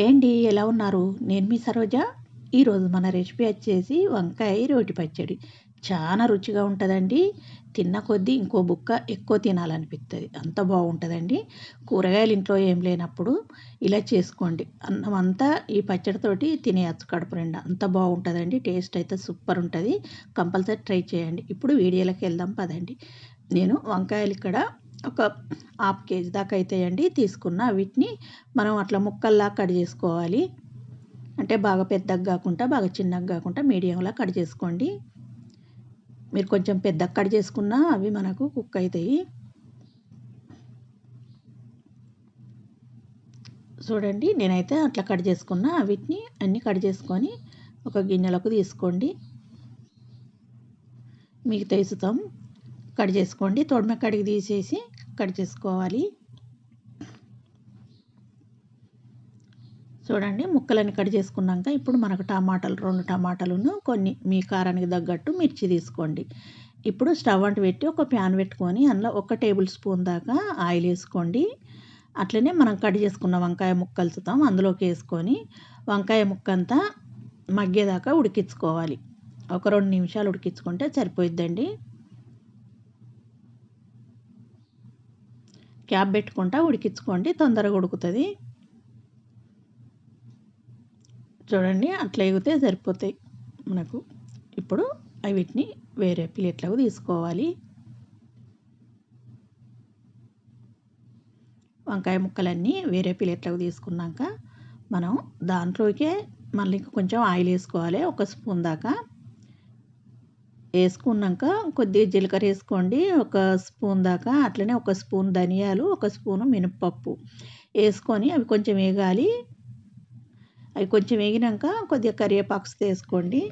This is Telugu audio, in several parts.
హాయ్ అండి ఎలా ఉన్నారు? నేను మీ సరోజ. ఈరోజు మన రెసిపీ వచ్చేసి వంకాయ రోటి పచ్చడి. చాలా రుచిగా ఉంటుందండి. తిన్న కొద్దీ ఇంకో బుక్క ఎక్కువ తినాలనిపిస్తుంది అంత బాగుంటుందండి. కూరగాయలు ఇంట్లో ఏం లేనప్పుడు ఇలా చేసుకోండి. అన్నం అంతా ఈ పచ్చడితోటి తినేయచ్చు కడుపు నిండా. అంత బాగుంటుందండి. టేస్ట్ అయితే సూపర్ ఉంటుంది. కంపల్సరీ ట్రై చేయండి. ఇప్పుడు వీడియోలోకి వెళ్దాం పదండి. నేను వంకాయలు ఇక్కడ ఒక హాఫ్ కేజీ దాకా అవుతాయండి తీసుకున్న వీటిని మనం అట్లా ముక్కల్లా కట్ చేసుకోవాలి. అంటే బాగా పెద్దగా కాకుండా బాగా చిన్నగా కాకుండా మీడియంలా కట్ చేసుకోండి. మీరు కొంచెం పెద్దగా కట్ చేసుకున్నా అవి మనకు కుక్ అవుతాయి చూడండి నేనైతే అట్లా కట్ చేసుకున్న వీటిని అన్నీ కట్ చేసుకొని ఒక గిన్నెలకు తీసుకోండి. మీకు తెలుస్తాం. కట్ చేసుకోండి. తొడిమ కడిగి తీసేసి కట్ చేసుకోవాలి. చూడండి ముక్కలని కట్ చేసుకున్నాక ఇప్పుడు మనకు టమాటాలు రెండు టమాటాలను కొన్ని మీ కారానికి తగ్గట్టు మిర్చి తీసుకోండి. ఇప్పుడు స్టవ్ అంటు పెట్టి ఒక ప్యాన్ పెట్టుకొని అందులో ఒక టేబుల్ స్పూన్ దాకా ఆయిల్ వేసుకోండి. అట్లనే మనం కట్ చేసుకున్న వంకాయ ముక్కలుతాం అందులోకి వేసుకొని వంకాయ ముక్క అంతా మగ్గేదాకా ఉడికించుకోవాలి. ఒక రెండు నిమిషాలు ఉడికించుకుంటే సరిపోయిద్దండి. క్యాప్ పెట్టుకుంటా ఉడికించుకోండి తొందరగా ఉడుకుతుంది. చూడండి అట్లా ఎగితే సరిపోతాయి మనకు. ఇప్పుడు వీటిని వేరే ప్లేట్లకు తీసుకోవాలి. వంకాయ ముక్కలన్నీ వేరే ప్లేట్లకు తీసుకున్నాక మనం దాంట్లోకే మళ్ళీ కొంచెం ఆయిల్ వేసుకోవాలి ఒక స్పూన్ దాకా. వేసుకున్నాక కొద్దిగా జీలకర్ర వేసుకోండి. ఒక స్పూన్ దాకా అట్లనే ఒక స్పూన్ ధనియాలు ఒక స్పూను మినపప్పు వేసుకొని అవి కొంచెం వేగాలి. అవి కొంచెం వేగినాక కొద్దిగా కరివేపాకు వేసుకోండి.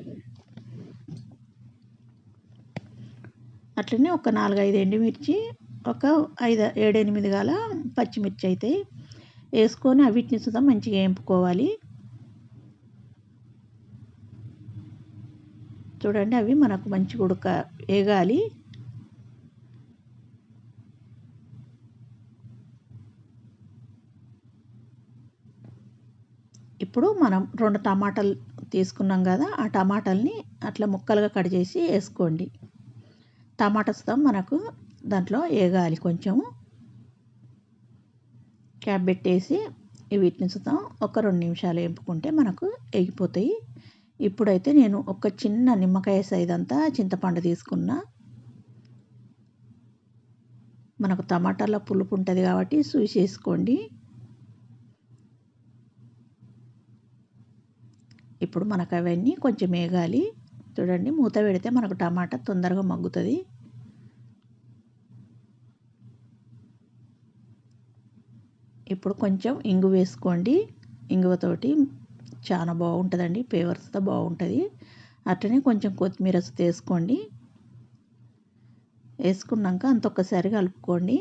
అట్లనే ఒక నాలుగైదు ఎండుమిర్చి ఒక ఐదు ఏడెనిమిది గల పచ్చిమిర్చి అవుతాయి వేసుకొని అవిటిని సుధా మంచిగా వేపుకోవాలి. చూడండి అవి మనకు మంచి ఉడక వేగాలి. ఇప్పుడు మనం రెండు టమాటాలు తీసుకున్నాం కదా ఆ టమాటాలని అట్లా ముక్కలుగా కట్ చేసి వేసుకోండి. టమాటాస్ మనకు దాంట్లో వేగాలి కొంచెము. క్యాప్ పెట్టేసి వీటిని చూద్దాం ఒక రెండు నిమిషాలు వేపుకుంటే మనకు ఎగిపోతాయి ఇప్పుడైతే నేను ఒక చిన్న నిమ్మకాయ సైజ్ అంతా చింతపండు తీసుకున్నా. మనకు టమాటాలో పులుపు ఉంటుంది కాబట్టి సూసి వేసుకోండి ఇప్పుడు మనకు అవన్నీ కొంచెం వేగాలి. చూడండి మూత పెడితే మనకు టమాటా తొందరగా మగ్గుతుంది. ఇప్పుడు కొంచెం ఇంగు వేసుకోండి. ఇంగువతోటి చాలా బాగుంటుందండి. ఫ్లేవర్స్తో బాగుంటుంది. అట్లనే కొంచెం కొత్తిమీర వేసుకోండి. వేసుకున్నాక అంత ఒక్కసారి కలుపుకోండి.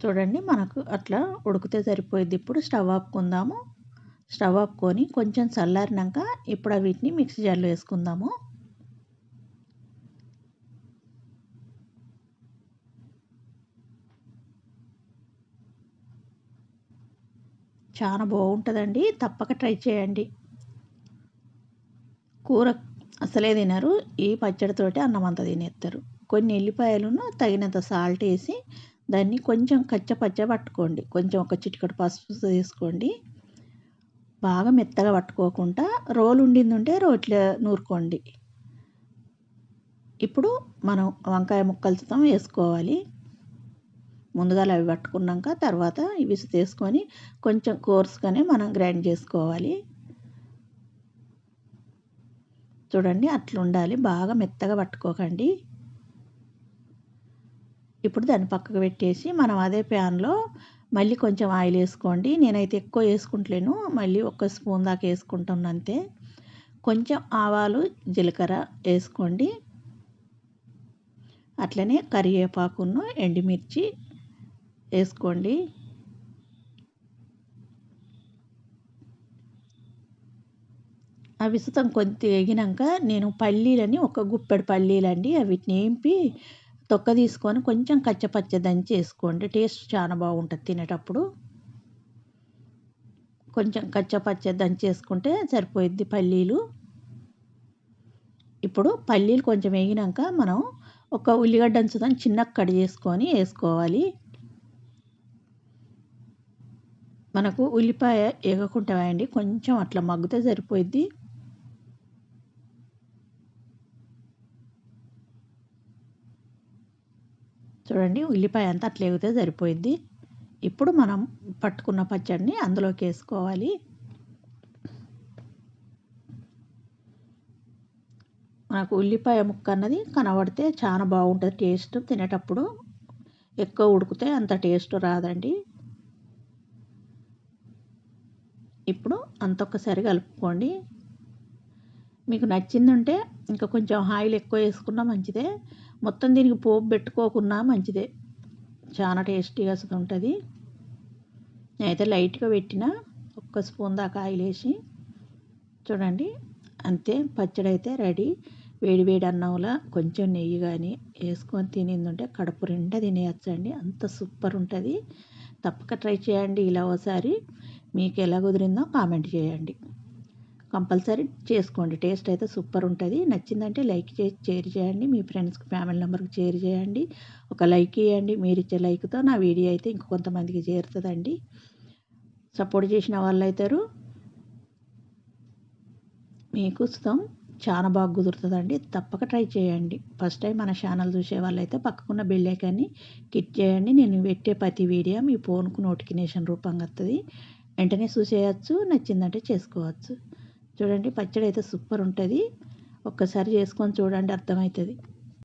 చూడండి మనకు అట్లా ఉడికితే సరిపోయింది ఇప్పుడు స్టవ్ ఆపుకుందాము. స్టవ్ ఆపుకొని కొంచెం చల్లారినాక ఇప్పుడు వీటిని మిక్సీ జార్లో వేసుకుందాము. చాలా బాగుంటుందండి. తప్పక ట్రై చేయండి. కూర అసలే తినరు. ఈ పచ్చడితోటి అన్నం అంతా తినేస్తారు కొన్ని ఎల్లిపాయలను తగినంత సాల్ట్ వేసి దాన్ని కొంచెం కచ్చపచ్చ పట్టుకోండి. కొంచెం ఒక చిటికడు పసుపు తీసుకోండి బాగా మెత్తగా పట్టుకోకుండా రోలు ఉండింది ఉంటే రోట్లో నూరుకోండి. ఇప్పుడు మనం వంకాయ ముక్కలతో వేసుకోవాలి. ముందుగా అవి పట్టుకున్నాక తర్వాత ఇవి తీసుకొని కొంచెం కోర్స్గానే మనం గ్రైండ్ చేసుకోవాలి. చూడండి అట్లా ఉండాలి బాగా మెత్తగా పట్టుకోకండి. ఇప్పుడు దాన్ని పక్కకు పెట్టేసి మనం అదే ప్యాన్లో మళ్ళీ కొంచెం ఆయిల్ వేసుకోండి. నేనైతే ఎక్కువ వేసుకుంటలేను. మళ్ళీ ఒక స్పూన్ దాకా వేసుకుంటాను అంతే. కొంచెం ఆవాలు జీలకర్ర వేసుకోండి. అట్లనే కరివేపాకును ఎండుమిర్చి వేసుకోండి. అవి సుతం కొద్ది ఎగినాక నేను పల్లీలని ఒక గుప్పెడు పల్లీలండి వీటిని ఏంపి తొక్క తీసుకొని కొంచెం కచ్చపచ్చ దంచి వేసుకోండి. టేస్ట్ చాలా బాగుంటుంది తినేటప్పుడు. కొంచెం కచ్చపచ్చ దంచి వేసుకుంటే సరిపోయిద్ది పల్లీలు. ఇప్పుడు పల్లీలు కొంచెం వేగినాక మనం ఒక ఉల్లిగడ్డ అంచుదని చిన్న కట్ చేసుకొని వేసుకోవాలి. మనకు ఉల్లిపాయ వేగకుంటాయండి కొంచెం అట్లా మగ్గితే సరిపోయిద్ది. చూడండి ఉల్లిపాయ అంతా అట్లా ఎగితే సరిపోయిద్ది. ఇప్పుడు మనం పట్టుకున్న పచ్చడిని అందులోకి వేసుకోవాలి. మనకు ఉల్లిపాయ ముక్క అన్నది కనబడితే చాలా బాగుంటుంది టేస్ట్. తినేటప్పుడు ఎక్కువ ఉడికితే అంత టేస్ట్ రాదండి. అంతొక్కసారి అంత ఒక్కసారి కలుపుకోండి. మీకు నచ్చిందంటే ఇంకా కొంచెం ఆయిల్ ఎక్కువ వేసుకున్నా మంచిదే. మొత్తం దీనికి పోపు పెట్టుకోకున్నా మంచిదే. చాలా టేస్టీగా అసలు ఉంటుంది. నేనైతే లైట్గా పెట్టిన. ఒక్క స్పూన్ దాకా ఆయిల్ వేసి. చూడండి. అంతే. పచ్చడి అయితే రెడీ. వేడి వేడి అన్నంలో కొంచెం నెయ్యి కానీ వేసుకొని తినిందంటే కడుపు నిండా తినేయచ్చండి. అంత సూపర్ ఉంటుంది. తప్పక ట్రై చేయండి ఇలా ఒకసారి మీకు ఎలా కుదిరిందో కామెంట్ చేయండి. కంపల్సరీ చేసుకోండి. టేస్ట్ అయితే సూపర్ ఉంటుంది. నచ్చిందంటే లైక్ చేసి షేర్ చేయండి. మీ ఫ్రెండ్స్కి ఫ్యామిలీ నెంబర్కి షేర్ చేయండి. ఒక లైక్ ఇవ్వండి మీరు ఇచ్చే లైక్తో నా వీడియో అయితే ఇంకొంతమందికి చేరుతుందండి. సపోర్ట్ చేసిన వాళ్ళు అవుతారు మీకు ఇస్తాం చాలా బాగా కుదురుతుందండి. తప్పక ట్రై చేయండి. ఫస్ట్ టైం మన ఛానల్ చూసే వాళ్ళైతే పక్కకున్న బెల్ ఐకాన్ని క్లిక్ చేయండి. నేను పెట్టే ప్రతి వీడియో మీ ఫోన్కు నోటిఫికేషన్ రూపంగా వస్తుంది వెంటనే చూసేయచ్చు నచ్చిందంటే చేసుకోవచ్చు. చూడండి పచ్చడి అయితే సూపర్ ఉంటుంది ఒక్కసారి చేసుకొని చూడండి అర్థమవుతుంది.